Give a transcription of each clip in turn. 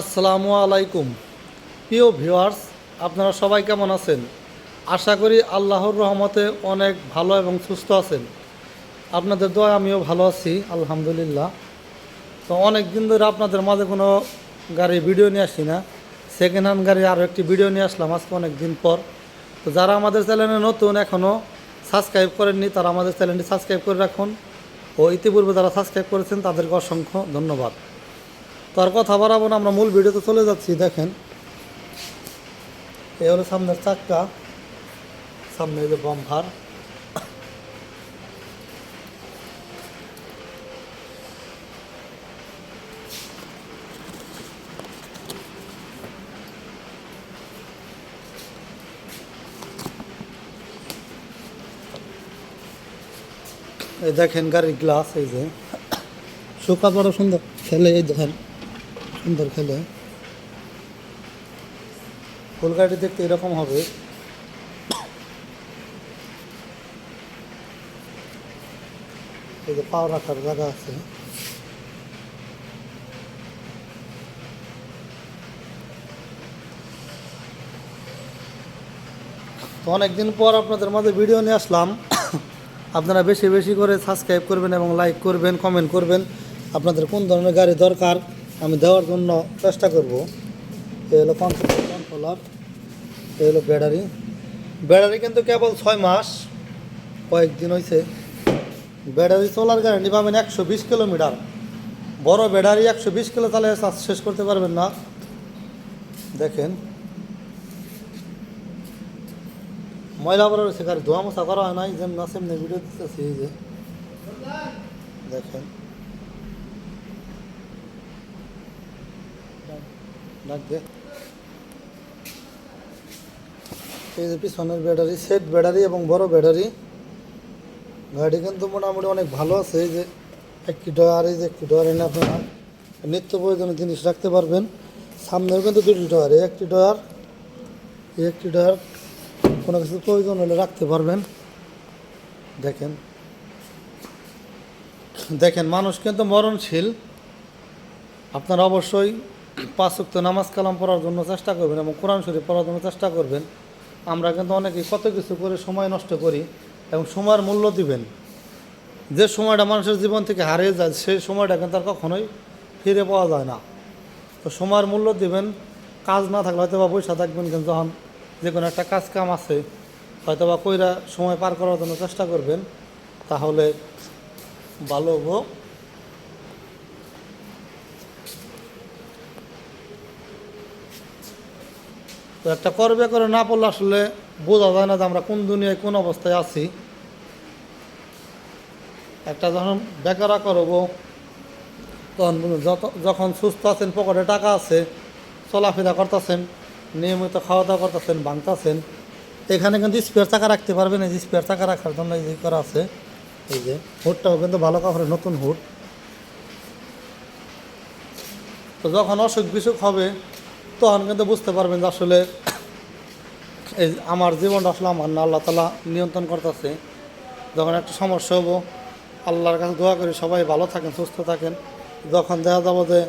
আসসালামু আলাইকুম। প্রিয় ভিউয়ার্স, আপনারা সবাই কেমন আছেন? আশা করি আল্লাহর রহমতে অনেক ভালো এবং সুস্থ আছেন। আপনাদের দোয়া আমিও ভালো আছি, আলহামদুলিল্লাহ। তো অনেক দিন ধরে আপনাদের মাঝে কোনো গাড়ি ভিডিও নিয়ে আসি না। সেকেন্ড হ্যান্ড গাড়ি আরও একটি ভিডিও নিয়ে আসলাম আজকে অনেক দিন পর। তো যারা আমাদের চ্যানেলে নতুন এখনও সাবস্ক্রাইব করেননি, তারা আমাদের চ্যানেলটি সাবস্ক্রাইব করে রাখুন। ও ইতিপূর্বে যারা সাবস্ক্রাইব করেছেন, তাদেরকে অসংখ্য ধন্যবাদ। তো আর কথা বাড়াবো না, আমরা মূল ভিডিওতে চলে যাচ্ছি, দেখেন। এই হলো সামনের চাক্কা, সামনে যে বাম্পার। এই দেখেন গাড়ির গ্লাস এই যে। শুকা বড় সুন্দর খেলে, এই দেখেন। সুন্দর খেলে। গাড়ি দেখতে এরকম হবে। এই যে পাও রাখার জায়গা আছে। তো অনেকদিন পর আপনাদের মাঝে ভিডিও নিয়ে আসলাম। আপনারা বেশি বেশি করে সাবস্ক্রাইব করবেন এবং লাইক করবেন কমেন্ট করবেন। আপনাদের কোন ধরনের গাড়ি দরকার? আমি দেওয়ার জন্য চেষ্টা করব। এ হলো কন্ট্রোলার এ হলো ব্যাটারি ব্যাটারি কিন্তু কেবল ছয় মাস, কয়েকদিন হয়েছে ব্যাটারি চলার গ্যারান্টি পাবেন একশো বিশ কিলোমিটার বড় ব্যাটারি একশো বিশ কিলো তাহলে চার্জ শেষ করতে পারবেন না। দেখেন। ময়লা পরে রয়েছে গাড়ি ধোয়া মোছা করা হয় নাই, যেমন না সেমনি ভিডিও দিতেছি, এই যে। দেখেন। দে। এই যে পিছনের ব্যাটারি সেট ব্যাটারি এবং বড় ব্যাটারি, গাড়ি কিন্তু মোটামুটি অনেক ভালো আছে। এই যে একটি ডয়ার এই যে একটি ডয়ার এনে আপনারা নিত্য প্রয়োজনীয় জিনিস রাখতে পারবেন। সামনেও কিন্তু দুটি ডয়ার একটি ডয়ার একটি ডয়ার কোনো কিছু প্রয়োজন হলে রাখতে পারবেন। দেখেন দেখেন, মানুষ কিন্তু মরণশীল। আপনারা অবশ্যই পাঁচ উক্ত নামাজ কালাম পড়ার জন্য চেষ্টা করবেন এবং কোরআন শরীফ পড়ার জন্য চেষ্টা করবেন। আমরা কিন্তু অনেকেই কত কিছু করে সময় নষ্ট করি এবং সময়ের মূল্য দিবেন। যে সময়টা মানুষের জীবন থেকে হারিয়ে যায়, সেই সময়টা কিন্তু আর কখনোই ফিরে পাওয়া যায় না। তো সময়ের মূল্য দিবেন, কাজ না থাকলে হয়তো বা পয়সা থাকবেন কিন্তু যখন যে কোনো একটা কাজ কাম আছে হয়তো বা কইরা সময় পার করার জন্য চেষ্টা করবেন, তাহলে ভালো হব তো একটা করবে করে না পড়লে আসলে বোঝা যায় না যে আমরা কোন দুনিয়ায় কোন অবস্থায় আছি। একটা যখন বেকারা করব, তখন যত যখন সুস্থ আছেন, পকেটে টাকা আছে, চলাফেরা করতেছেন, নিয়মিত খাওয়া দাওয়া করতেছেন ভাঙতেছেন এখানে কিন্তু স্পেয়ার চাকা রাখতে পারবেন এই যে স্পেয়ার চাকা রাখার জন্য এই যে করা আছে, এই যে হুডটাও কিন্তু ভালো কাপড়ের নতুন হুড তো যখন অসুখ বিসুখ হবে তখন কিন্তু বুঝতে পারবেন যে আসলে এই আমার জীবনটা আসলে আমার না, আল্লাহ তালা নিয়ন্ত্রণ করতেছে। যখন একটা সমস্যা হব, আল্লাহর কাছে দোয়া করি, সবাই ভালো থাকেন, সুস্থ থাকেন। যখন দেখা যাব যে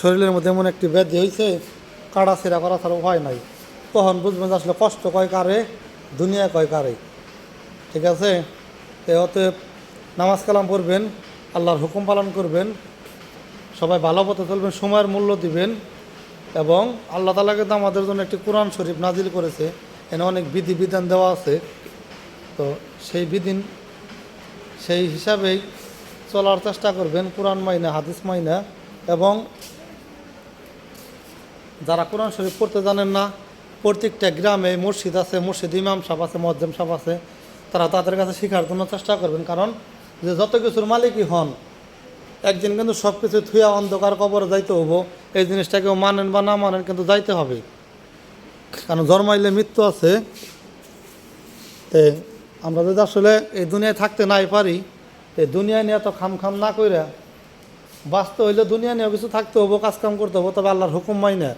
শরীরের মধ্যে এমন একটি ব্যাধি হয়েছে কাটা ছেঁড়া করা ছাড়া উপায় নাই, তখন বুঝবেন যে আসলে কষ্ট কয় কারে, দুনিয়া কয় কারে। ঠিক আছে? এ অতএব নামাজ কালাম পড়বেন, আল্লাহর হুকুম পালন করবেন, সবাই ভালো পথে চলবেন, সময়ের মূল্য দিবেন। এবং আল্লাহ তালা কিন্তু আমাদের জন্য একটি কোরআন শরীফ নাজিল করেছে। এখানে অনেক বিধি বিধান দেওয়া আছে। তো সেই বিধিন, সেই হিসাবেই চলার চেষ্টা করবেন কোরআন মাইনা, হাদিস মাইনা এবং যারা কোরআন শরীফ পড়তে জানেন না, প্রত্যেকটা গ্রামে মসজিদ আছে, মসজিদ ইমাম সাহেব আছে, মজ্জেম সাহেব আছে, তারা তাদের কাছে শেখার জন্য চেষ্টা করবেন। কারণ যে যত কিছুর মালিকই হন একদিন কিন্তু সব কিছু থুয়া অন্ধকার কবরে যাইতে হব এই জিনিসটা কেউ মানেন বা না মানেন কিন্তু যাইতে হবে। কারণ জন্মাইলে মৃত্যু আছে। তে আমরা যদি আসলে এই দুনিয়ায় থাকতে নাই পারি এই দুনিয়া নিয়ে তো খাম খাম না কইরা বাঁচতে হইলে দুনিয়া নিয়ে কিছু থাকতে হব কাজ কাম করতে হব তবে আল্লাহর হুকুম মাইনা।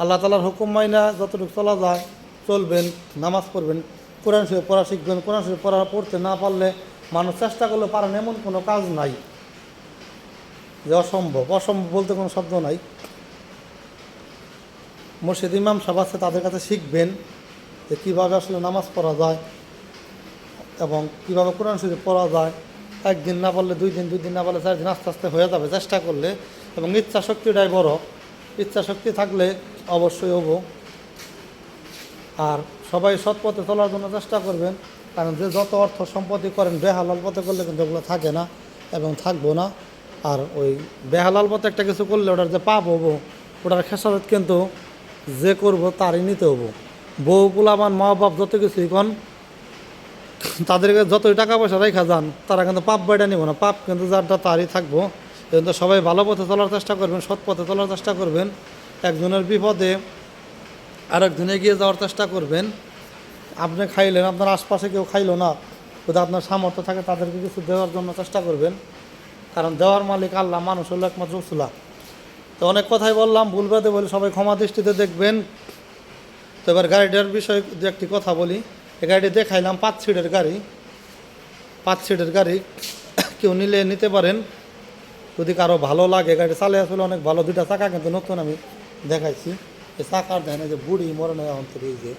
আল্লাহ তালার হুকুম মাইনা যতটুকু চলা যায়, চলবেন, নামাজ পড়বেন, কোরআন শরীফ পড়া শিখবেন, কোরআন শরীফ পড়া পড়তে না পারলে মানুষ চেষ্টা করলে পারেন, এমন কোনো কাজ নাই। যে অসম্ভব অসম্ভব বলতে কোনো শব্দ নাই। মসজিদ ইমাম সাহেব আছে, তাদের কাছে শিখবেন যে কীভাবে আসলে নামাজ পড়া যায় এবং কীভাবে কোরআন শরীফ পড়া যায়। একদিন না পারলে দুই দিন দুই দিন না পারলে চার দিন আস্তে আস্তে হয়ে যাবে চেষ্টা করলে এবং ইচ্ছা শক্তিটাই বড়। ইচ্ছা শক্তি থাকলে অবশ্যই হব। আর সবাই সৎ পথে চলার জন্য চেষ্টা করবেন, কারণ যে যত অর্থ সম্পত্তি করেন বেহালাল পথে করলে কিন্তু ওগুলো থাকে না এবং থাকব না। আর ওই বেহালাল পথে একটা কিছু করলে ওটার যে পাপ হব, ওটার খেসারত কিন্তু যে করব তারই নিতে হব। বউ পোলাবান মা বাপ যত কিছু কন, তাদেরকে যতই টাকা পয়সা রেখা যান, তারা কিন্তু পাপ বাইটা নিব না। পাপ কিন্তু যারটা তারই থাকব। কিন্তু সবাই ভালো পথে চলার চেষ্টা করবেন, সৎ পথে চলার চেষ্টা করবেন। একজনের বিপদে আরেকজন এগিয়ে যাওয়ার চেষ্টা করবেন। আপনি খাইলেন, আপনার আশপাশে কেউ খাইলো না। যদি আপনার সামর্থ্য থাকে তাদেরকে কিছু দেওয়ার জন্য চেষ্টা করবেন। কারণ দেওয়ার মালিক আল্লাহ, মানুষ হলো একমাত্র উসুলা। তো অনেক কথাই বললাম, ভুল বাদে বলি, সবাই ক্ষমা দৃষ্টিতে দেখবেন। তো এবার গাড়িটার বিষয়ে দু একটি কথা বলি। এই গাড়িটি দেখাইলাম, পাঁচ সিটের গাড়ি। পাঁচ সিটের গাড়ি কেউ নিলে নিতে পারেন। যদি কারও ভালো লাগে গাড়ি চালে আসলে অনেক ভালো। দুইটা চাকা কিন্তু নতুন আমি দেখাইছি। এই চাকার দেয় না যে বুড়ি মরে নেয় অন্তর এই যে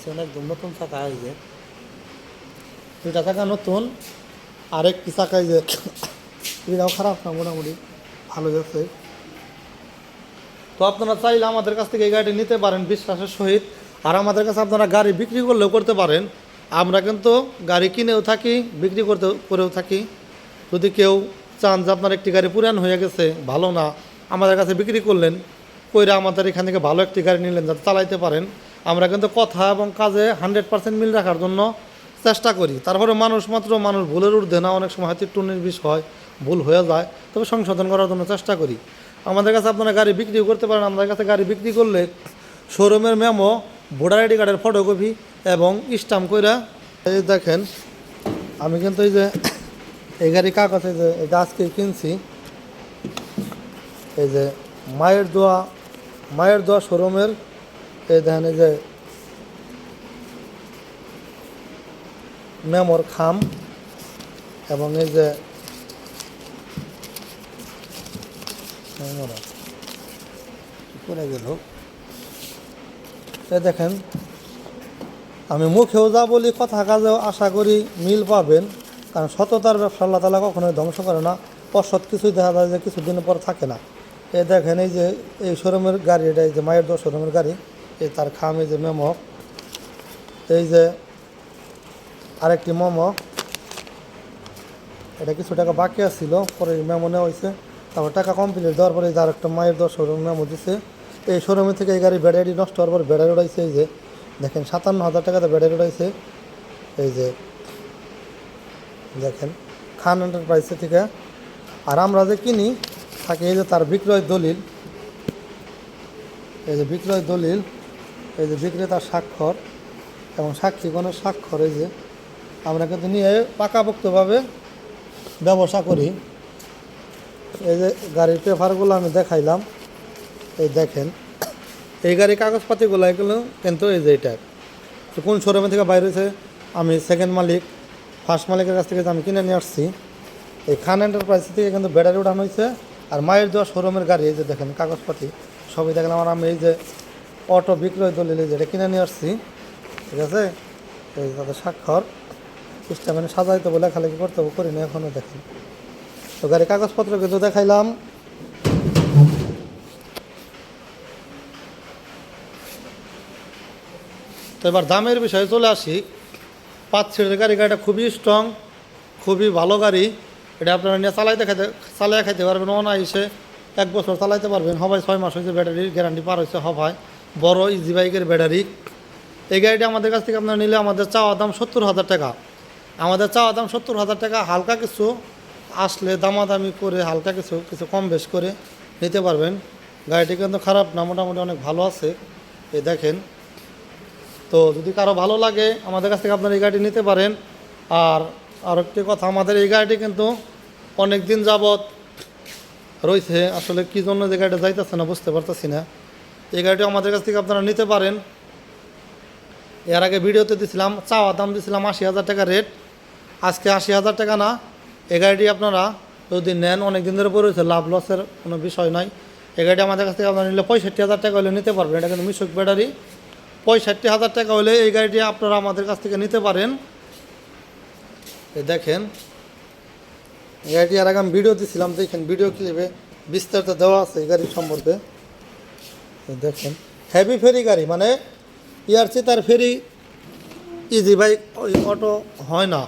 সেখানে একদম নতুন চাকা এই যে। দুইটা চাকা নতুন। আর একটি চাকা এই যে, এটাও খারাপ না, মোটামুটি ভালো যাচ্ছে। তো আপনারা চাইলে আমাদের কাছ থেকে এই গাড়িটি নিতে পারেন বিশ্বাসের সহিত। আর আমাদের কাছে আপনারা গাড়ি বিক্রি করলেও করতে পারেন। আমরা কিন্তু গাড়ি কিনেও থাকি, বিক্রি করতে, করেও থাকি। যদি কেউ চান যে আপনার একটি গাড়ি পুরান হয়ে গেছে, ভালো না, আমাদের কাছে বিক্রি করলেন, কইরা আমাদের এখান থেকে ভালো একটি গাড়ি নিলেন, যাতে চালাইতে পারেন। আমরা কিন্তু কথা এবং কাজে হান্ড্রেড পার্সেন্ট মিল রাখার জন্য চেষ্টা করি। তারপরে মানুষ মাত্র মানুষ ভুলের ঊর্ধ্বে না, অনেক সময় হয়তো একটু নির্বিষ হয়, ভুল হয়ে যায়, তবে সংশোধন করার জন্য চেষ্টা করি। আমাদের কাছে আপনারা গাড়ি বিক্রিও করতে পারেন, আমাদের কাছে গাড়ি বিক্রি করলে শোরুমের মেমো, ভোটার আইডি কার্ডের ফটোকপি এবং স্টাম্প কইরা, এই দেখেন, আমি কিন্তু এই যে এই গাড়ি কাগজ, এই যে এটা আজকে কিনছি, এই যে মায়ের দোয়া মায়ের দোয়া শোরুমের, এই দেখেন এই যে মেমোর খাম এবং এই যে করে গেল। দেখেন, আমি মুখেও যা বলি, কথা কাজেও আশা করি মিল পাবেন, কারণ সততার ব্যবসা আল্লাহ তালা কখনোই ধ্বংস করে না, অসৎ কিছুই দেখা যায় যে কিছুদিনের পর থাকে না। এ দেখেন, এই যে এই শোরুমের গাড়ি, এটা এই যে মায়ের দোষ শোরুমের গাড়ি, এই তার খাম, এই যে মেমো এই যে আরেকটি মোমো। এটা কিছু টাকা বাকি আছিল, পরে মেমো নেওয়া হয়েছে তারপর টাকা কমপ্লিট দেওয়ার পরে যে আরেকটা মায়ের দশ শোরুম মেমো দিছে। এই শোরুমে থেকে এই গাড়ি ব্যাটারি নষ্ট হওয়ার পর ব্যাটারি উড়াইছে এই যে, দেখেন সাতান্ন হাজার টাকাতে ব্যাটারি উড়াইছে। এই যে, দেখেন খান এন্টারপ্রাইজে থেকে। আর আমরা যে কিনি থাকে এই যে তার বিক্রয় দলিল, এই যে বিক্রয় দলিল, এই যে বিক্রেতার স্বাক্ষর এবং সাক্ষীগণের স্বাক্ষর, এই যে আমরা কিন্তু নিয়ে পাকাপোক্তভাবে ব্যবসা করি। এই যে গাড়ির পেপারগুলো আমি দেখাইলাম, এই দেখেন। এই গাড়ির কাগজপাতিগুলো এগুলো কিন্তু এই যে এটা। কোন শোরুমে থেকে বাইরে হয়েছে, আমি সেকেন্ড মালিক ফার্স্ট মালিকের কাছ থেকে আমি কিনে নিয়ে আসছি, এই খান এন্টারপ্রাইজ থেকে কিন্তু ব্যাটারি উঠানো হয়েছে, আর মায়ের দেওয়া শোরুমের গাড়ি, এই যে দেখেন কাগজপাতি, সবই দেখেন আমার আমি এই যে অটো বিক্রয় দলিল, এই যে এটা কিনে নিয়ে আসছি। ঠিক আছে? এই তাদের স্বাক্ষর। সিস্টেমে সাজাইতে বলে লেখালেখি করতে হবে করি না এখনও দেখেন তো গাড়ি কাগজপত্র কিন্তু দেখাইলাম। তো এবার দামের বিষয়ে চলে আসি। পাঁচ সিটের গাড়ি, গাড়িটা খুবই স্ট্রং খুবই ভালো গাড়ি। এটা আপনারা নিয়ে চালাইতে খাইতে চালাই খাইতে পারবেন, অনায়াসে এক বছর চালাইতে পারবেন। হবাই ছয় মাস হয়েছে ব্যাটারির গ্যারান্টি পার হয়েছে হবাই। বড় ইজি বাইকের ব্যাটারি। এই গাড়িটা আমাদের কাছ থেকে আপনারা নিলে আমাদের চাওয়া দাম সত্তর হাজার টাকা। আমাদের চাওয়া দাম সত্তর হাজার টাকা, হালকা কিছু আসলে দামাদামি করে হালকা কিছু কিছু কম বেশ করে নিতে পারবেন। গাড়িটি কিন্তু খারাপ না, মোটামুটি অনেক ভালো আছে। এই দেখেন। তো যদি কারও ভালো লাগে, আমাদের কাছ থেকে আপনারা এই গাড়িটি নিতে পারেন। আর আর একটি কথা, আমাদের এই গাড়িটি কিন্তু অনেক দিন যাবৎ রয়েছে। আসলে কী জন্য যে গাড়িটা যাইতেছে না, বুঝতে পারতেছি না। এই গাড়িটি আমাদের কাছ থেকে আপনারা নিতে পারেন। এর আগে ভিডিওতে দিছিলাম, চাওয়া দাম দিছিলাম আশি হাজার টাকা রেট। আজকে আশি হাজার টাকা না। এ গাড়িটি আপনারা যদি নেন অনেক দিন ধরে পড়েছে লাভ লসের কোনো বিষয় নাই। এই গাড়িটা আমাদের কাছ থেকে আপনারা নিলে পঁয়ষট্টি হাজার টাকা হলে নিতে পারবেন। এটা কিন্তু মিশুক ব্যাটারি। পঁয়ষট্টি হাজার টাকা হলে এই গাড়িটি আপনারা আমাদের কাছ থেকে নিতে পারেন। দেখেন এই গাড়িটি আর আগে আমি ভিডিও দিয়েছিলাম দেখেন ভিডিও ক্লিপে বিস্তারিত দেওয়া আছে এই গাড়ির সম্পর্কে দেখেন হেভি ফেরি গাড়ি মানে ইয়ারচি তার ফেরি ইজি বাইক অটো হয় না।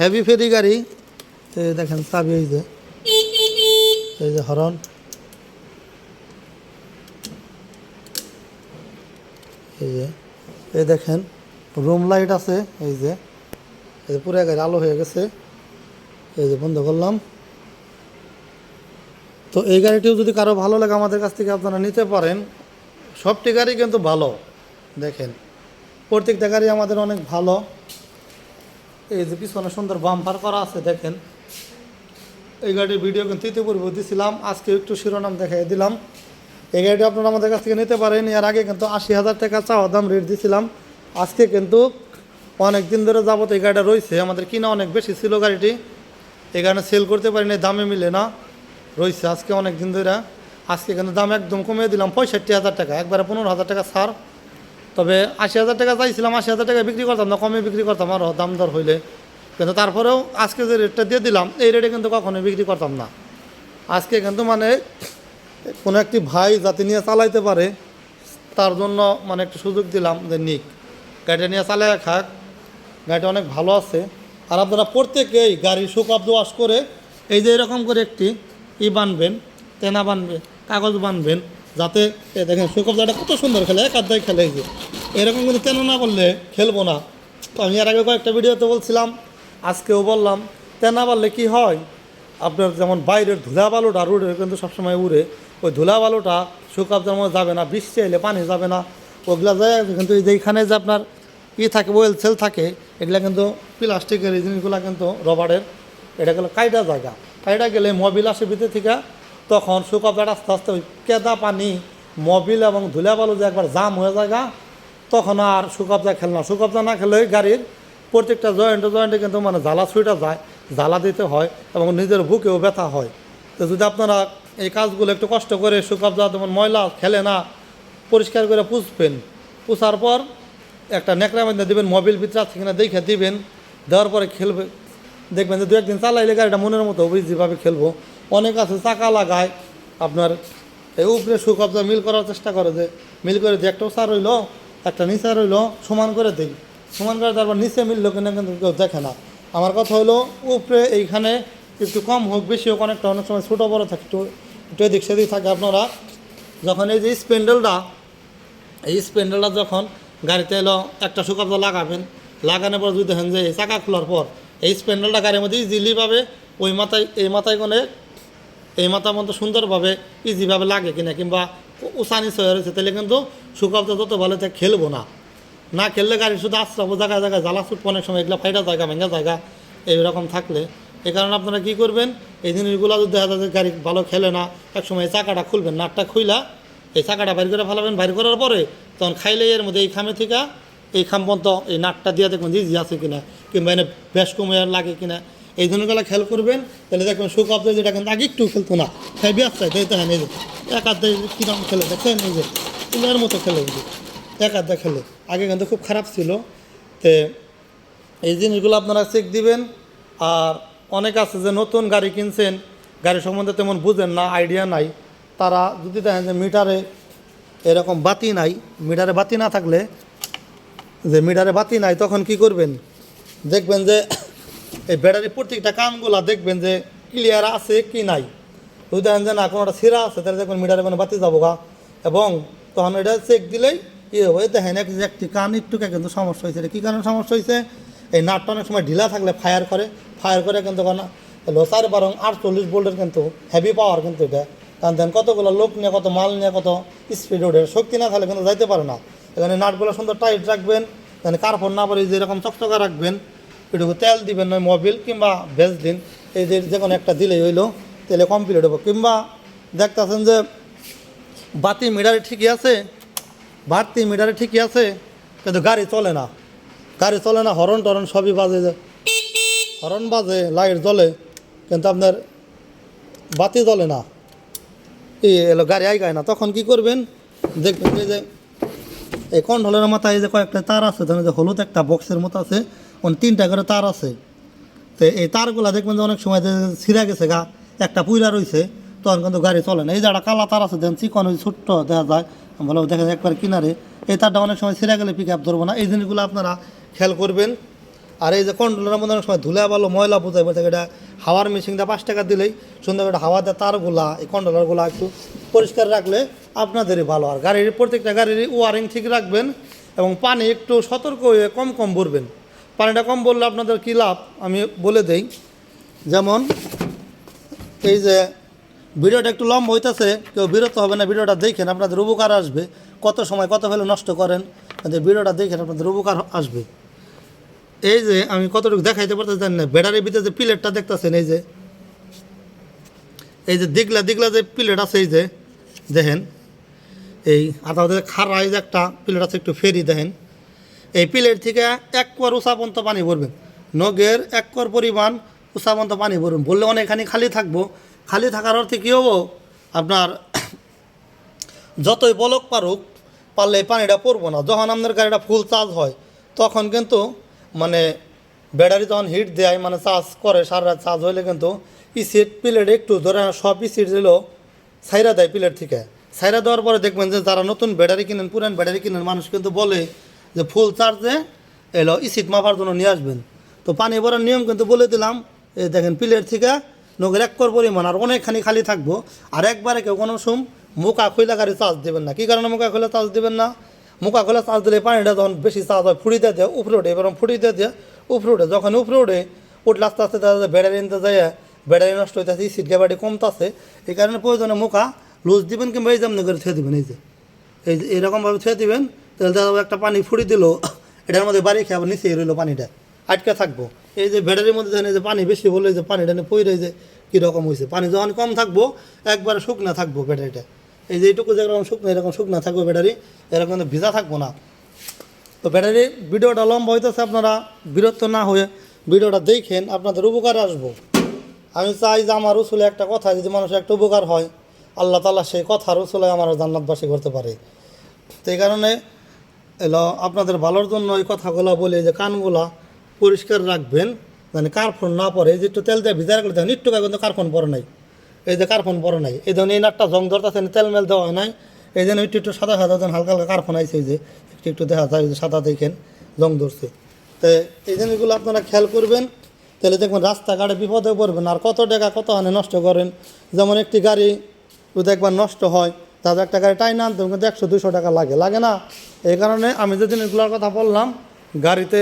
হেভি ফেরি গাড়ি। এই দেখেন, চাবি এই যে। এই যে হরন। এই যে, এই দেখেন রুম লাইট আছে, এই যে। এই যে পুরো গাড়ি আলো হয়ে গেছে। এই যে বন্ধ করলাম। তো এই গাড়িটিও যদি কারও ভালো লাগে আমাদের কাছ থেকে আপনারা নিতে পারেন। সবটি গাড়ি কিন্তু ভালো। দেখেন, প্রত্যেকটা গাড়ি আমাদের অনেক ভালো। এই যে পিছনে সুন্দর বাম্পার করা আছে, দেখেন। এই গাড়ির ভিডিও কিন্তু ইতিপূর্বে দিছিলাম, আজকে একটু শিরোনাম দেখাই দিলাম। এই গাড়িটা আপনারা আমাদের কাছ থেকে নিতে পারেন এর আগে কিন্তু আশি হাজার টাকা চাওয়া দাম রেট দিছিলাম। আজকে কিন্তু অনেক দিন ধরে যাবত এই গাড়িটা রয়েছে, আমাদের কিনা অনেক বেশি ছিল গাড়িটি। এই কারণে সেল করতে পারি না দামে মিলে না, রয়েছে আজকে অনেক দিন ধরে। আজকে কিন্তু দাম একদম কমিয়ে দিলাম, পঁয়ষট্টি হাজার টাকা, একবারে পনেরো হাজার টাকা ছাড়। তবে আশি হাজার টাকা চাইছিলাম, আশি হাজার টাকা বিক্রি করতাম না, কমে বিক্রি করতাম আরও দাম দর হইলে। কিন্তু তারপরেও আজকে যে রেটটা দিয়ে দিলাম, এই রেটে কিন্তু কখনোই বিক্রি করতাম না। আজকে কিন্তু মানে কোনো একটি ভাই যাতে নিয়ে চালাইতে পারে, তার জন্য মানে একটু সুযোগ দিলাম যে নিক। গাড়িটা নিয়ে চালাই খাক, গাড়িটা অনেক ভালো আছে। আর আপনারা প্রত্যেকেই গাড়ি সুকাপ ওয়াশ করে, এই যে এরকম করে একটি ই বানবেন, তেনা বানবেন কাগজ বানবেন যাতে দেখেন দেখেন সুকবজাটা কত সুন্দর খেলে, এক আধ্যায় খেলে যে। এরকম কিন্তু তেনা না করলে খেলব না। তো আমি এর আগে কয়েকটা ভিডিওতে বলছিলাম, আজকেও বললাম, তেনা বানলে কি হয়? আপনার যেমন বাইরের ধুলা বালুটা রোডে কিন্তু সবসময় উড়ে, ওই ধুলা বালুটা সুকাবজার মধ্যে যাবে না, বৃষ্টি এলে পানি যাবে না। ওগুলা যায় কিন্তু এই যে আপনার ই থাকে ওয়েল সেল থাকে, এগুলা কিন্তু প্লাস্টিকের এই জিনিসগুলো কিন্তু রবারের, এটা গেলো কাইটা জায়গা। কাইটা গেলে মবিল আসে ভিতর থেকে তখন শুকাবার আস্তে আস্তে ওই কেদা পানি, মবিল এবং ধুলা বালু যে একবার জাম হয়ে জায়গা তখন আর সুকবজা খেল না। সুকবজা না খেলে গাড়ির প্রত্যেকটা জয়েন্টে জয়েন্টে কিন্তু মানে জ্বালা ছুঁটা যায়, জ্বালা দিতে হয় এবং নিজের বুকেও ব্যথা হয়। তো যদি আপনারা এই কাজগুলো একটু কষ্ট করে সুকবজা যেমন ময়লা খেলে না, পরিষ্কার করে পুষবেন, পুষার পর একটা নেকড়া মধ্যে দেবেন, মোবিল ভিতরে আছে কিনা দেখে দিবেন, দেওয়ার পরে খেলবে। দেখবেন যে দু একদিন চালাইলে গাড়িটা মনের মতো হবে যেভাবে খেলব। অনেক আছে, চাকা লাগায়। আপনার এই উপরে সুকবজা মিল করার চেষ্টা করে যে, মিল করে যে একটা উষা রইল, একটা নিচে রইল, সমান করে দিই। সমান করে তারপর নিচে মিললো কিনা কিন্তু কেউ দেখে না। আমার কথা হলো উপরে এইখানে একটু কম হোক, বেশি হোক, অনেকটা অনেক সময় ছোটো বড়ো থাকে, একটু একটু এদিক সেদিক থাকে আপনারা। যখন এই যে স্পেন্ডেলটা, এই স্পেন্ডেলটা যখন গাড়িতে এলো, একটা সুকাবজা লাগাবেন, লাগানোর পর যদি দেখেন যে চাকা খোলার পর, এই স্পেন্ডেলটা গাড়ির মধ্যে ইজিলিভাবে ওই মাথায় এই মাথায় কোনে এই মাথার মধ্যে সুন্দরভাবে ইজিভাবে লাগে কিনা কিংবা উঁচা নিচে হয়ে রয়েছে, তাহলে কিন্তু সুকাবজা যত ভালো খেলব না। না খেললে গাড়ি শুধু আশ্রাবো, জায়গায় জায়গায় জ্বালা ছুট অনেক সময় এগুলো ফাইটা জায়গা, ভেঙে জায়গা, এইরকম থাকলে। এই কারণে আপনারা কী করবেন, এই জিনিসগুলো যদি দেখা যায় যে গাড়ি ভালো খেলে না এক সময় এই চাকাটা খুলবেন, নাটটা খুইলা এই চাকাটা বাইর করে ফেলাবেন। বাইর করার পরে তখন খাইলে এর মধ্যে এই খামে থেকে, এই খাম পর্যন্ত এই নাটটা দিয়ে দেখবেন যে আছে কিনা, কিংবা এনে বেশ কমে লাগে কিনা। এই ধরনেরগুলো খেয়াল করবেন। তাহলে দেখবেন সুখ আপনি যেটা কিন্তু আগে একটু খেলতো না। খাই বিয়াস চাই তাই দেখেন এই যে এক আধ কীরকম খেলে, দেখেন যে এর মতো খেলে যে, এক আধ খেলে। আগে কিন্তু খুব খারাপ ছিল। তে এই জিনিসগুলো আপনারা চেক দিবেন। আর অনেক আছে যে নতুন গাড়ি কিনছেন, গাড়ি সম্বন্ধে তেমন বুঝেন না আইডিয়া নাই। তারা যদি দেখেন যে মিটারে এরকম বাতি নাই, মিটারে বাতি না থাকলে, যে মিটারে বাতি নাই, তখন কি করবেন? দেখবেন যে এই ব্যাটারি প্রত্যেকটা কামগুলা দেখবেন যে ক্লিয়ার আছে কি নাই। যদি দেখেন যে না কোনোটা ছিঁড়া আছে, তাহলে দেখবেন মিটারে কোনো বাতি যাব গা। এবং তখন এটা চেক দিলেই ইয়ে হবে? দেখেন, এক- একটি কান একটু কিন্তু সমস্যা হয়েছে। এটা কী কারণে সমস্যা হয়েছে? এই নাটটা অনেক সময় ঢিলা থাকলে ফায়ার করে। ফায়ার করে কিন্তু কোনো চার বারং আটচল্লিশ ভোল্টের কিন্তু হেভি পাওয়ার কিন্তু এটা। কারণ দেন কতগুলো লোক নিয়ে, কত মাল নিয়ে, কত স্পিড ওঠে শক্তি না থাকলে কিন্তু যাইতে পারে না। এখানে নাটগুলো সুন্দর টাইট রাখবেন। এখানে কার্পন না পারে যেরকম চকচকা রাখবেন। এটুকু তেল দিবেন, নয় মোবিল কিংবা ভেজ দিন। এই যে কোনো একটা দিলেই হইল, তেলে কমপ্লিট হব কিংবা দেখতেছেন যে বাতি মিটারে ঠিকই আছে বাড়তি মিটারে ঠিকই আছে, কিন্তু গাড়ি চলে না। গাড়ি চলে না হরন টরন সবই বাজে যে। হরন বাজে, লাইট জ্বলে, কিন্তু আপনার বাতি জ্বলে না। এই এলো গাড়ি আইগায় না। তখন কি করবেন? দেখবেন যে এই কন্ট্রোলের মাথায় যে কয়েকটা তার আছে, ধরেন যে হলুদ একটা বক্সের মতো আছে তিনটা করে তার আছে। তো এই তারগুলা দেখবেন যে অনেক সময় যে ছিঁড়া গেছে গা, একটা পুইরা রয়েছে তখন কিন্তু গাড়ি চলে না। এই যে একটা কালা তার আছে, দেখেন চিকন ওই ছোট্ট দেখা যায় ভালো দেখা যায় একবার কিনারে, এই তারটা অনেক সময় ছিঁড়া গেলে পিক আপ ধরবো না। এই জিনিসগুলো আপনারা খেয়াল করবেন। আর এই যে কন্ট্রোলের মধ্যে অনেক সময় ধুলা ভালো ময়লা বোঝায় বলতে এটা হাওয়ার মেশিনটা পাঁচ টাকা দিলেই সুন্দর করে হাওয়া দেয় তারগুলা, এই কন্ট্রোলারগুলো একটু পরিষ্কার রাখলে আপনাদেরই ভালো। আর গাড়ির, প্রত্যেকটা গাড়ির ওয়ারিং ঠিক রাখবেন এবং পানি একটু সতর্ক হয়ে কম কম ভরবেন। পানিটা কম বললে আপনাদের কী লাভ? আমি বলে দেই। যেমন, এই যে ভিডিওটা একটু লম্বা হইতেছে, কেউ বিরত হবে না, ভিডিওটা দেখেন, আপনাদের উপকার আসবে। কত সময় কত ফেলে নষ্ট করেন যে ভিডিওটা দেখেন, আপনাদের উপকার আসবে। এই যে আমি কতটুকু দেখাইতে পারতেছি জানি না, ব্যাটারির ভিতরে যে প্লেটটা দেখতেছেন, এই যে এই যে দিগলা দিগলা যে প্লেট আছে, এই যে, দেখেন, এই আধা খাড়া এই যে একটা প্লেট আছে, একটু ফেরি, দেখেন। এই প্লেট থেকে এক কর উষাপন্ত পানি ভরবেন নগের এক কর পরিমাণ উষাপন্ত পানি ভরবেন বললে অনেকখানি খালি থাকব। খালি থাকার অর্থে কী হব? আপনার যতই বলক পারুক, পারলে পানিটা পড়ব না। যখন আপনার গাড়িটা ফুল চার্জ হয়, তখন কিন্তু মানে ব্যাটারি যখন হিট দেয় মানে চার্জ করে, সারা রাত চার্জ হইলে কিন্তু ইসিট প্লেট একটু ধরে, সব ইসিট দিল সাইরা দেয় প্লেট থেকে। সাইরা দেওয়ার পরে দেখবেন যে যারা নতুন ব্যাটারি কিনেন, পুরান ব্যাটারি কিনেন, মানুষ কিন্তু বলে যে ফুল চার্জে এলো ইসিট মাপার জন্য নিয়ে আসবেন। তো পানি ভরার নিয়ম কিন্তু বলে দিলাম এই দেখেন প্লেট থেকে নগের এক কর পরিমাণ আর অনেকখানি খালি থাকব। আর একবারে কেউ কোনো সুম মুখা খুলে গাড়ি চার্জ দেবেন না। কী কারণে মুখা খুলে চার্জ দেবেন না? মুখা খুলে চার্জ দিলে পানিটা যখন বেশি চার্জ হয় ফুড়িতে দেয়, উপরে ওঠে। এবার ফুড়িতে দেয়, উপরে ওঠে। যখন উপরে ওঠে, উঠলে আস্তে আস্তে দেখা যায় ব্যাটারি নিতে যায়, ব্যাটারি নষ্ট হইতেছে সিট গ্যাবাটি কমতাছে। এই কারণে প্রয়োজনে মুখা লুজ দিবেন কিংবা এই জামনে করে থুয়ে দিবেন, এই যে। এই এরকমভাবে থুয়ে দিবেন তাহলে দেখা যাবে একটা পানি ফুড়ি দিল, এটার মধ্যে বাড়ি খেয়ে আবার নিচে রইল পানিটা। আটকে থাকব। এই যে ব্যাটারির মধ্যে এই যে পানি বেশি বলে যে পানিটা নিয়ে পইরে যে কীরকম হয়েছে পানি যখন কম থাকব, একবারে শুকনা থাকব ব্যাটারিটা এই যে এইটুকু যেরকম শুকনো, এরকম শুকনা থাকবে ব্যাটারি এরকম ভিজা থাকব না। তো ব্যাটারি ভিডিওটা লম্বা হইতেছে আপনারা, বিরক্ত না হয়ে ভিডিওটা দেখেন, আপনাদের উপকার আসব। আমি চাই যে আমার উসুলে একটা কথা যদি মানুষের একটা উপকার হয়। আল্লাহ তালা সেই কথার উসুলে আমার জান্নাতবাসী করতে পারে। তো এই কারণে এলো, আপনাদের ভালোর জন্য এই কথাগুলো বলে, যে কানগুলা পরিষ্কার রাখবেন মানে কার্ফন না পরে যে একটু তেল দিয়ে ভিজা রাখলে দেখেন, একটু কিন্তু কার্ফন পরে নাই। এই যে কার্ফন পরে নাই। এই ধরনের এই নাটটা জং ধরতেছে তেল মেল দেওয়া নাই। এই জন্য একটু একটু সাদা সাদা যেন হালকা হালকা কার্ফন এই যে একটু একটু দেখা যায় যে সাদা দেখেন, জং ধরছে। তো এই জিনিসগুলো আপনারা খেয়াল করবেন। তাহলে দেখবেন রাস্তাঘাটে বিপদে পড়বেন, আর কত টাকা কত হানে নষ্ট করেন। যেমন একটি গাড়ি যদি একবার নষ্ট হয় তাদের একটা গাড়ি টাইন আনতে কিন্তু একশো দুশো টাকা লাগে। লাগে না? এই কারণে আমি যে জিনিসগুলোর কথা বললাম, গাড়িতে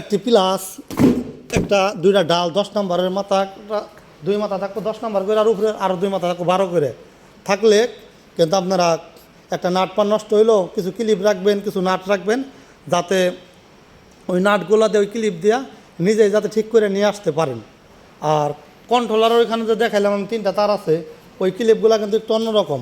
একটি প্লাস, একটা, দুইটা ডাল, দশ নম্বরের মাথা দুই মাথা থাকব, দশ নম্বর করে আর উপরে আরও দুই মাথা থাকব, বারো করে। থাকলে কিন্তু আপনারা একটা নাট পান নষ্ট হইল, কিছু ক্লিপ রাখবেন, কিছু নাট রাখবেন, যাতে ওই নাটগুলো দিয়ে ওই ক্লিপ দিয়া নিজেই যাতে ঠিক করে নিয়ে আসতে পারেন। আর কন্ট্রোলার ওইখানে যে দেখাইলাম, আমি তিনটা তার আছে, ওই ক্লিপগুলো কিন্তু একটু অন্যরকম।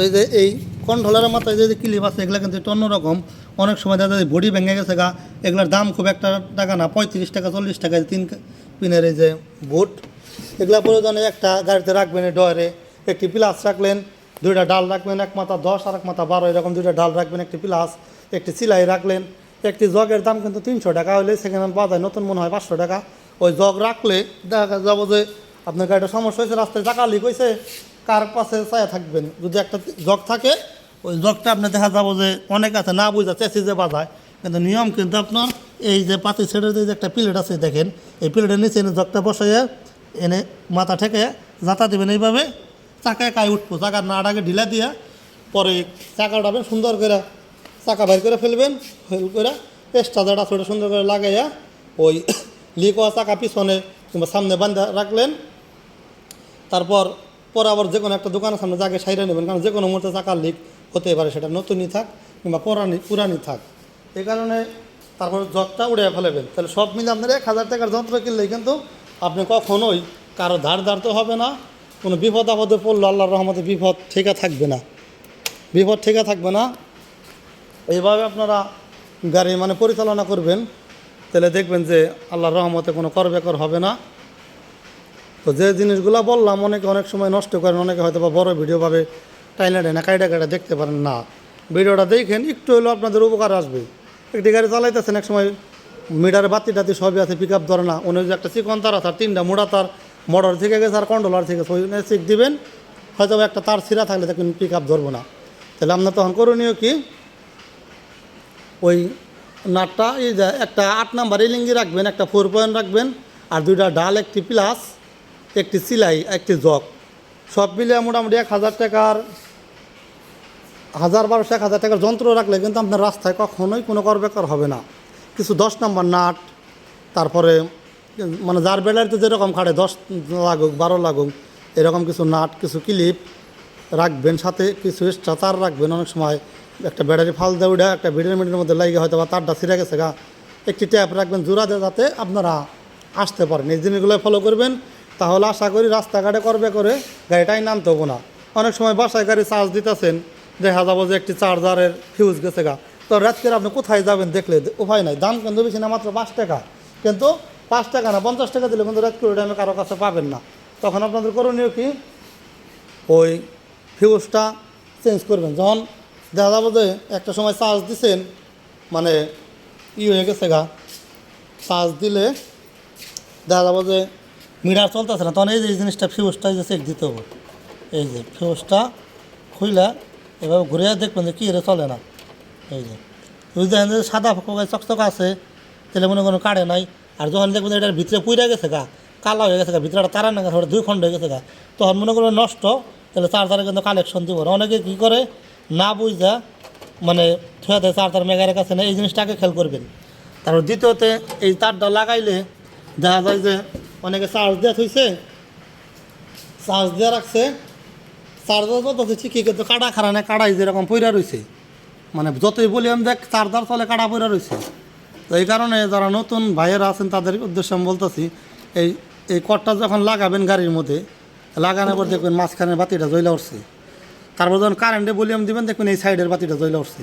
তো এই যে এই কন্ট্রোলারের মাথায় যে ক্লিপ আছে, এগুলো কিন্তু একটু অন্যরকম অনেক সময় দেখা যায় বডি ভেঙে গেছে গা, এগুলোর দাম খুব একটা টাকা না, পঁয়ত্রিশ টাকা, চল্লিশ টাকা তিন পিনের এই যে বুট এগুলো প্রয়োজনে একটা গাড়িতে রাখবেন ডয়ারে একটি প্লাস রাখলেন, দুইটা ডাল রাখবেন, এক মাথা দশ আর এক মাথা বারো, এরকম দুইটা ডাল রাখবেন, একটি প্লাস একটি সিলাই রাখলেন। একটি জগের দাম কিন্তু তিনশো টাকা হলে হ্যান্ড পাওয়া যায়, নতুন মনে হয় পাঁচশো টাকা। ওই জগ রাখলে দেখা যাব যে আপনার গাড়িটা সমস্যা হয়েছে, রাস্তায় চাকা লিক হয়েছে। কার পাশে ছায়া থাকবেন? যদি একটা জগ থাকে, ওই জগটা আপনি দেখা যাব যে অনেক আছে, না বুঝা, চেঁচি যে বাজায়। কিন্তু নিয়ম কিন্তু আপনার, এই যে পাতি ছেড়ে যে একটা প্লেট আছে, দেখেন, এই প্লেটের নিচে এনে জগটা বসাইয়া এনে মাথা ঠেকে যাতা দেবেন এইভাবে, চাকায় কায় উঠবো। চাকার নাড়াকে ঢিলা দিয়া পরে চাকা উঠাবেন সুন্দর করে চাকা বাইর করে ফেলবেন, ফেল করে এক্সট্রা যেটা ছোটো সুন্দর করে লাগাইয়া ওই লিক হওয়া চাকা পিছনে কিংবা সামনে বান্ধা রাখলেন। তারপর পরে আবার যে কোনো একটা দোকানের সামনে জায়গায় সাইরে নেবেন, কারণ যে কোনো মুহূর্তে চাকার লিক হতে পারে, সেটা নতুনই থাক কিংবা পুরানি পুরানি থাক। এই কারণে তারপর জগটা উড়ে ফেলেবেন। তাহলে সব মিলে আপনার এক হাজার টাকার যন্ত্র কিনলেই কিন্তু আপনি কখনোই কারও ধার ধার তো হবে না, কোনো বিপদ আপদে পড়ল আল্লাহর রহমতে বিপদ ঠেকা থাকবে না। বিপদ ঠেকা থাকবে না। এইভাবে আপনারা গাড়ি মানে পরিচালনা করবেন, তাহলে দেখবেন যে আল্লাহর রহমতে কোনো কর বেকর হবে না। তো যে জিনিসগুলো বললাম, অনেকে অনেক সময় নষ্ট করেন, অনেকে হয়তো বা বড় ভিডিও পাবে টাইনা না কাইটা কাইটা দেখতে পারেন না। ভিডিওটা দেখেন, একটু হলেও আপনাদের উপকার আসবে। একটি গাড়ি চালাইতেছেন, এক সময় মিটার বাতি টাতি সবই আছে পিক আপ ধরে না। উনি যে একটা চিকন তার আছে, আর তিনটা মোড়া তার মোটর থেকে গেছে আর কন্ট্রোলার থেকে চেক দিবেন হয়তো একটা তার ছিঁড়া থাকলে দেখুন পিক আপ ধরবো না। তাহলে আপনার তখন করণীয় কি? ওই নাটটা, এই যে একটা আট নাম্বার রিলিঙ্গি রাখবেন, একটা ফোর পয়েন্ট রাখবেন, আর দুইটা ডাল একটি প্লাস একটি সিলাই, একটি জগ। সব মিলিয়ে মোটামুটি এক হাজার টাকার, হাজার বারোশো, এক হাজার টাকার যন্ত্র রাখলে কিন্তু আপনার রাস্তায় কখনোই কোনো করবেকার হবে না। কিছু দশ নম্বর নাট, তারপরে মানে যার বেলারিতে যেরকম খাটে দশ লাগুক, বারো লাগুক, এরকম কিছু নাট, কিছু ক্লিপ রাখবেন, সাথে কিছু এক্সট্রা তার রাখবেন। অনেক সময় একটা ব্যাটারি ফাল দেয় ওটা একটা ভিডিও মিটারের মধ্যে লাগে হয়তো বা তারটা ছিঁড়ে গেছে গা। একটি ট্যাপ রাখবেন, জোড়া দিয়ে যাতে আপনারা আসতে পারেন। এই জিনিসগুলো ফলো করবেন। তাহলে আশা করি রাস্তাঘাটে করবে করে গাড়িটাই নামতে হব না। অনেক সময় বাসায় গাড়ি চার্জ দিতেছেন, দেখা যাব যে একটি চার্জারের ফিউজ গেছে গা। তো রাত্রে আপনি কোথায় যাবেন দেখলে উপায় নাই। দাম কিন্তু বেশি না, মাত্র পাঁচ টাকা। কিন্তু পাঁচ টাকা না, পঞ্চাশ টাকা দিলে কিন্তু রাত করে টাইমে কারও কাছে পাবেন না। তখন আপনাদের করণীয় কি? ওই ফিউজটা চেঞ্জ করবেন। যখন দেখা যাব যে একটা সময় চার্জ দিছেন মানে ই হয়ে গেছে গা। চার্জ দিলে দেখা যাব যে মিটার চলতেছে না। তখন এই যে এই জিনিসটা ফিউজটা এই যে চেক দিতে হবে। এই যে ফিউজটা খুইলা এভাবে ঘুরে দেখবেন যে কী রে চলে না। এই যে। যদি দেখেন যে সাদা ফোকা চকচক আছে, তাহলে মনে কোনো কাড়ে নাই। আর যখন দেখবেন এটার ভিতরে পুইরা গেছে গা, কালো হয়ে গেছে গা, ভিতরে একটা তারা না গেছে দুই খণ্ড হয়ে গেছে গা, তখন মনে করবেন নষ্ট, তাহলে চার্জারে কিন্তু কালেকশন দিব। না অনেকে কী করে, না বুঝা মানে দেয় চার্জার মেগারের কাছে না, এই জিনিসটাকে খেয়াল করবেন। তারপর দ্বিতীয়তে এই তারটা লাগাইলে দেখা যায় যে অনেকে চার্জ দেওয়া হয়েছে চার্জ দেওয়া রাখছে। চার্জার যত ঠিকই, কিন্তু কাটা খারা না, কাটাই যেরকম পইরা রয়েছে মানে যতই বলি আমি দেখ চার্জার চলে, কাটা পইরা রয়েছে তো এই কারণে যারা নতুন ভাইয়েরা আছেন, তাদের উদ্দেশ্যে আমি বলতেছি, এই এই কটটা যখন লাগাবেন গাড়ির মধ্যে, লাগানোর পর দেখবেন মাঝখানের বাতিটা জ্বলে উঠছে। তারপর যখন কারেন্টে ভলিউম দিবেন, দেখবেন এই সাইডের বাতিটা জ্বলে উঠছে।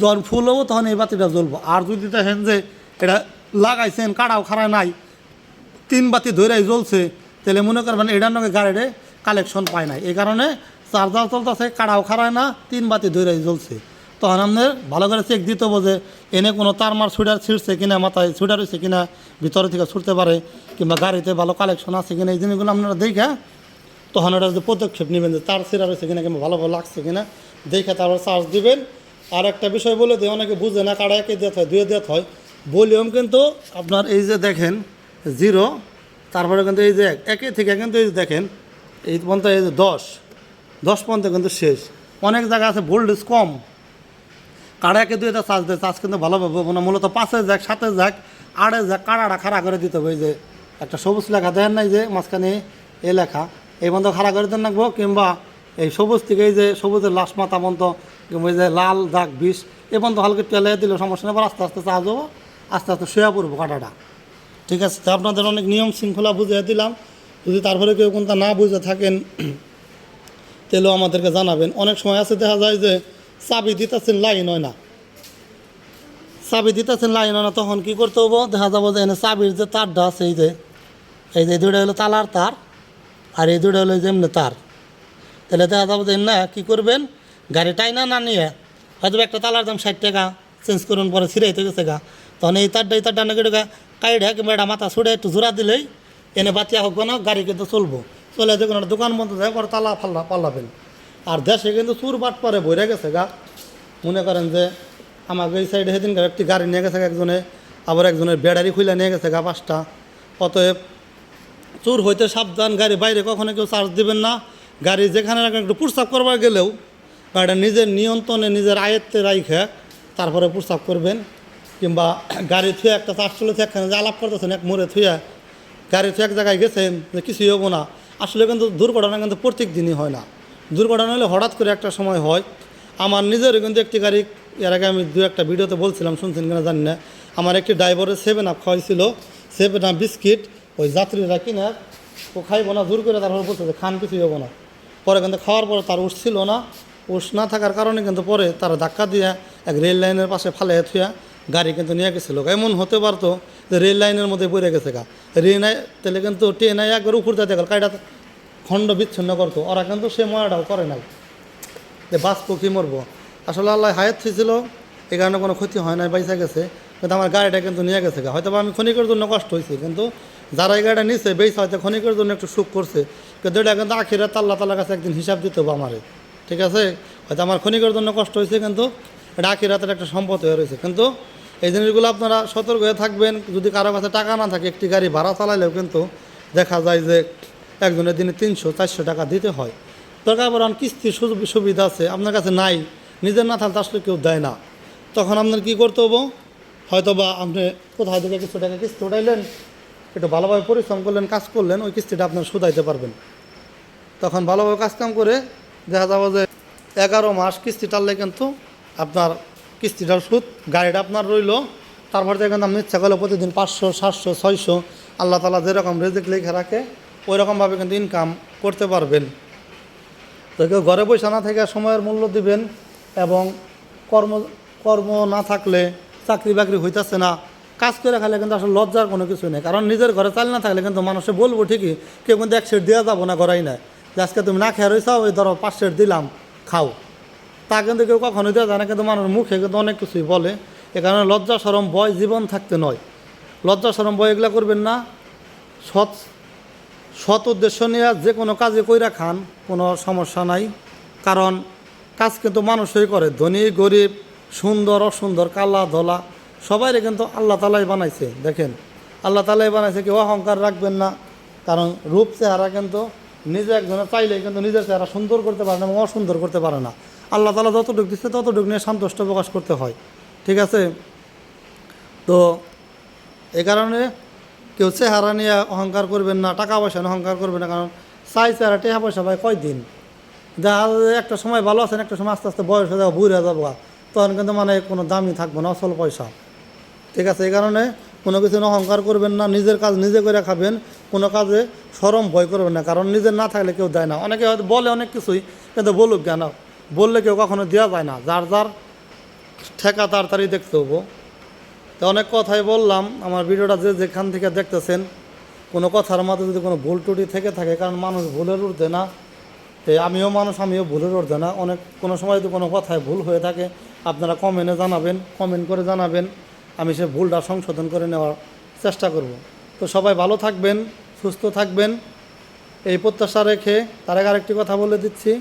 যখন ফুল হব, তখন এই বাতিটা জ্বলবো। আর যদি দেখেন যে এটা লাগাইছেন, কাটাও খাড়া নাই তিন বাতি ধরেই জ্বলছে, তাহলে মনে করবেন এটার নাকি গাড়িতে কালেকশন পায় নাই। এই কারণে চার্জার চলতেছে, কাড়াও খাড়ায় না, তিন বাতি ধরেই জ্বলছে। তখন আপনাদের ভালো করে চেক দিতে হবে যে এনে কোনো তার মার ছুটার ছিঁড়ছে কিনা, মাথায় ছুটার হয়েছে কিনা, ভিতরে থেকে ছুটতে পারে, কিংবা গাড়িতে ভালো কালেকশন আছে কিনা, এই জিনিসগুলো আপনারা দেখে তখন এটা যে পদক্ষেপ নেবেন যে তার ছিঁড়া রয়েছে কিনা, কিংবা ভালো ভালো লাগছে কিনা, দেখে তারপর চার্জ দিবেন। আর একটা বিষয় বলে দিয়ে অনেকে বুঝে না কাড়া একে দিতে হয়, দুয়ে দিতে হয়। ভলিউম কিন্তু আপনার এই যে দেখেন জিরো, তারপরে কিন্তু এই যে এক- থেকে কিন্তু এই দেখেন, এই পর্যন্ত এই যে দশ দশ পর্যন্ত কিন্তু শেষ। অনেক জায়গা আছে ভোল্টেজ কম। কাড়া একে দুইটা চার্জ দেয়, চার্জ কিন্তু ভালোভাবে হবে না মূলত পাঁচে যাক সাতে যাক আড়ে যাক কাড়াটা খাড়া করে দিতে হবে। যে একটা সবুজ লেখা দেখেন নাই যে, মাঝখানে এ লেখা। এই বন্ধ খাড়া করে দেন রাখব, কিংবা এই সবুজ থেকে এই যে সবুজের লাশ মাথা বন্ধ কিংবা এই যে লাল দাগ বিষ, এ বন্ধ হালকা তেলে দিলে সমস্যা নেই আস্তে আস্তে চার্জ হব, আস্তে আস্তে শুয়ে পড়ব কাটাটা। ঠিক আছে, তো আপনাদের অনেক নিয়ম শৃঙ্খলা বুঝিয়ে দিলাম। যদি তারপরে কেউ কোনটা না বুঝে থাকেন তাহলেও আমাদেরকে জানাবেন। অনেক সময় আছে দেখা যায় যে চাবি দিতেছেন, লাইন হয় না। চাবি দিতেছেন, লাইন হয় না, তখন কি করতে হব? দেখা যাব যে এনে চাবির যে তারটা আছে, এই যে এই যে দুইটা হলো তালার তার, আর এই দুইটা হলো এই যে তার। তাহলে দেখা যাব যে না কী করবেন? গাড়ি টাইনা না নিয়ে হয়তো একটা তালার দাম ষাট টাকা, চেঞ্জ করুন, পরে ছিঁড়াইতে গেছে গা। তখন এই তারটা এই তারটা নাকি টাকা কাইডা কিংবা এটা মাথা ছুড়ে একটু জোড়া দিলেই এনে বাতিয়া হোক না গাড়ি কিন্তু চলবো। চলে যে কোনো দোকান বন্ধ যায়, পরে তালা ফাল্লা পাল্লাবেন। আর দেশে কিন্তু চুর বাট পরে বইরে গেছে গা। মনে করেন যে আমাকে এই সাইডে সেদিন একটি গাড়ি নিয়ে গেছে একজনে, আবার একজনের ব্যাটারি খুলে নিয়ে গেছে গা পাঁচটা। অতএব চোর হইতে সাবধান, গাড়ি বাইরে কখনো কেউ চার্জ দিবেন না। গাড়ি যেখানে রাখেন একটু প্রস্তাব করবার গেলেও গাড়িটা নিজের নিয়ন্ত্রণে, নিজের আয়ত্তে রাইখে তারপরে প্রস্তাব করবেন। কিংবা গাড়ি থুয়ে একটা চার্জ চলেছে একখানে যে আলাপ করতেছেন, এক মোড়ে থুয়ে গাড়ি থুয়ে এক জায়গায় গেছেন, যে কিছুই হব না। আসলে কিন্তু দুর্ঘটনা কিন্তু প্রত্যেক দিনই হয় না। দুর্ঘটনা হলে হঠাৎ করে একটা সময় হয়। আমার নিজেরও কিন্তু একটি গাড়ি, এর আগে আমি দু একটা ভিডিওতে বলছিলাম, শুনছেন কিনা জানি না। আমার একটি ড্রাইভারের সেভেন আপ খাওয়াইছিল সেভেন আপ বিস্কিট, ওই যাত্রীরা কিনে ও খাইবো না দূর করে তারপরে বলছে যে খান, কিছুই হব না। পরে কিন্তু খাওয়ার পরে তার উঠ ছিল না। উঠ না থাকার কারণে কিন্তু পরে তারা ধাক্কা দিয়ে এক রেল লাইনের পাশে ফালে থুয়া গাড়ি কিন্তু নিয়ে গেছিল। এমন হতে পারতো যে রেল লাইনের মধ্যে পড়ে গেছে গা। রেল তাহলে কিন্তু ট্রেনে একবার উপর দিতে গেল কাইটা খণ্ড বিচ্ছিন্ন করতো। ওরা কিন্তু সে মরাটাও করে নাই। যে বাঁচবো কি মরবো। আসলে আল্লাহ হায়াত ছিল এই কারণে কোনো ক্ষতি হয় নাই, বাইসা গেছে। কিন্তু আমার গাড়িটা কিন্তু নিয়ে গেছে গা। হয়তো আমি ক্ষণিকের জন্য কষ্ট হয়েছি, কিন্তু যারা এই গাড়িটা নিছে বেশ হয়তো ক্ষণিকের জন্য একটু সুখ করছে। কিন্তু এটা কিন্তু আখিরে তাল্লা তাল্লার কাছে একদিন হিসাব দিতে হবে আমারে। ঠিক আছে? হয়তো আমার ক্ষণিকের জন্য কষ্ট হয়েছে, কিন্তু এটা আখিরাতের একটা সম্পদ হয়ে রয়েছে। কিন্তু এই জিনিসগুলো আপনারা সতর্ক হয়ে থাকবেন। যদি কারও কাছে টাকা না থাকে, একটি গাড়ি ভাড়া চালাইলেও কিন্তু দেখা যায় যে একজনের দিনে তিনশো, চারশো টাকা দিতে হয়। দরকার পড়ে কিস্তির সুবিধা আছে, আপনার কাছে নাই, নিজের না থাকলে আসলে কেউ দেয় না। তখন আপনার কি করতে হব? হয়তো বা আপনি কোথায় থেকে কিছু টাকা কিস্তি উঠাইলেন, একটু ভালোভাবে পরিশ্রম করলেন, কাজ করলেন, ওই কিস্তিটা আপনার শুধাইতে পারবেন। তখন ভালোভাবে কাজকাম করে দেখা যাবে যে এগারো মাস কিস্তি টানলে কিন্তু আপনার কিস্তিটার সুদ, গাড়িটা আপনার রইল। তারপর কিন্তু আপনি ইচ্ছা করলে প্রতিদিন পাঁচশো, সাতশো, ছয়শো, আল্লাহ তালা যেরকম রেজেক লিখে রাখে ওই রকমভাবে কিন্তু ইনকাম করতে পারবেন। তো কেউ ঘরে বসে না থেকে সময়ের মূল্য দিবেন এবং কর্ম কর্ম না থাকলে চাকরি বাকরি হইতেছে না। কাজ করে খালে কিন্তু আসলে লজ্জার কোনো কিছু নেই। কারণ নিজের ঘরে চাল না থাকলে কিন্তু মানুষে বলব ঠিকই, কেউ কিন্তু এক সেট দেওয়া যাব না, ঘরেই নাই। যে আজকে তুমি না খেয়ে রয়েছাও ওই ধরো পাঁচ সেট দিলাম, খাও। তা কিন্তু কেউ কখনোই দেওয়া যায় না কিন্তু মানুষের মুখে কিন্তু অনেক কিছুই বলে। এ কারণে লজ্জা সরম বয় জীবন থাকতে নয়। লজ্জা সরম বয় এগুলা করবেন না। সৎ সৎ উদ্দেশ্য নিয়ে যে কোনো কাজে কইরা খান, কোনো সমস্যা নাই। কারণ কাজ কিন্তু মানুষই করে, ধনী, গরিব, সুন্দর, অসুন্দর, কালা, ধলা, সবাইরে কিন্তু আল্লাহ তালাই বানাইছে, দেখেন। আল্লাহ তালাই বানাইছে, কেউ অহংকার রাখবেন না। কারণ রূপ চেহারা কিন্তু নিজে একজনে চাইলে কিন্তু নিজের চেহারা সুন্দর করতে পারে না এবং অসুন্দর করতে পারে না। আল্লাহ তালা যতটুকু দিচ্ছে ততটুকু নিয়ে সন্তুষ্ট প্রকাশ করতে হয়। ঠিক আছে? তো এই কারণে কেউ চেহারা নিয়ে অহংকার করবেন না, টাকা পয়সা নিয়ে অহংকার করবেন না, কারণ চাই চেহারা টাকা পয়সা ভাই কয়দিন? দেখা একটা সময় ভালো আছেন, একটা সময় আস্তে আস্তে বয়স হয়ে যাব, বুড়ে যাব তখন কিন্তু মানে কোনো দামই থাকবে না অসল পয়সা। ঠিক আছে? এই কারণে কোনো কিছু অহংকার করবেন না, নিজের কাজ নিজে করে খাবেন, কোনো কাজে সরম ভয় করবেন না, কারণ নিজের না থাকলে কেউ দেয় না। অনেকে হয়তো বলে অনেক কিছুই, কিন্তু বলুক কেন? বললে কেউ কখনো দেওয়া যায় না। যার যার ঠেকা তাড়াতাড়ি দেখতে হব। তো অনেক কথাই বললাম। আমার ভিডিওটা যে যেখান থেকে দেখতেছেন, কোনো কথার মধ্যে যদি কোনো ভুল টুটি থেকে থাকে, কারণ মানুষ ভুলের উঠতে না, তো আমিও মানুষ, আমিও ভুলের উঠতে না। অনেক, কোনো সময় যদি কোনো কথায় ভুল হয়ে থাকে, আপনারা কমেন্টে জানাবেন, কমেন্ট করে জানাবেন। আমি সে ভুলটা সংশোধন করে নেওয়ার চেষ্টা করব। তো সবাই ভালো থাকবেন, সুস্থ থাকবেন। এই প্রত্যাশা রেখে তার আরেকটি কথা বলে দিচ্ছি।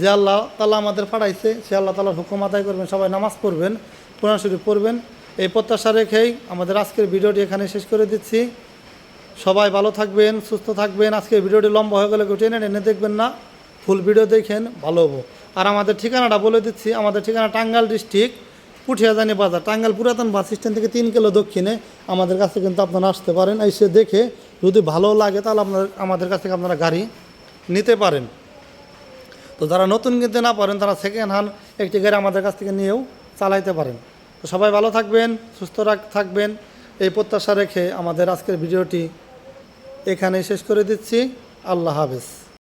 যে আল্লাহ তালা আমাদের পাঠাইছে, সে আল্লাহ তালার হুকুম আদায় করবেন, সবাই নামাজ পড়বেন, কোরআন শরীফ পড়বেন। এই প্রত্যাশা রেখেই আমাদের আজকের ভিডিওটি এখানে শেষ করে দিচ্ছি। সবাই ভালো থাকবেন, সুস্থ থাকবেন। আজকের ভিডিওটি লম্বা হয়ে গেলে কেউ টেনে টেনে দেখবেন না। ফুল ভিডিও দেখেন, ভালো হব। আর আমাদের ঠিকানাটা বলে দিচ্ছি, আমাদের ঠিকানা টাঙ্গাল ডিস্ট্রিক্ট, পুঠিয়াজানি বাজার টাঙ্গাল পুরাতন বাস স্ট্যান্ড থেকে তিন কিলো দক্ষিণে। আমাদের কাছে কিন্তু আপনারা আসতে পারেন, এসে দেখে যদি ভালো লাগে তাহলে আপনার, আমাদের কাছ থেকে আপনারা গাড়ি নিতে পারেন। তো যারা নতুন কিনতে না পারেন, তারা সেকেন্ড হ্যান্ড একটি গাড়ি আমাদের কাছ থেকে নিয়েও চালাইতে পারেন। তো সবাই ভালো থাকবেন, সুস্থ থাকবেন। এই প্রত্যাশা রেখে আমাদের আজকের ভিডিওটি এখানেই শেষ করে দিচ্ছি। আল্লাহ হাফেজ।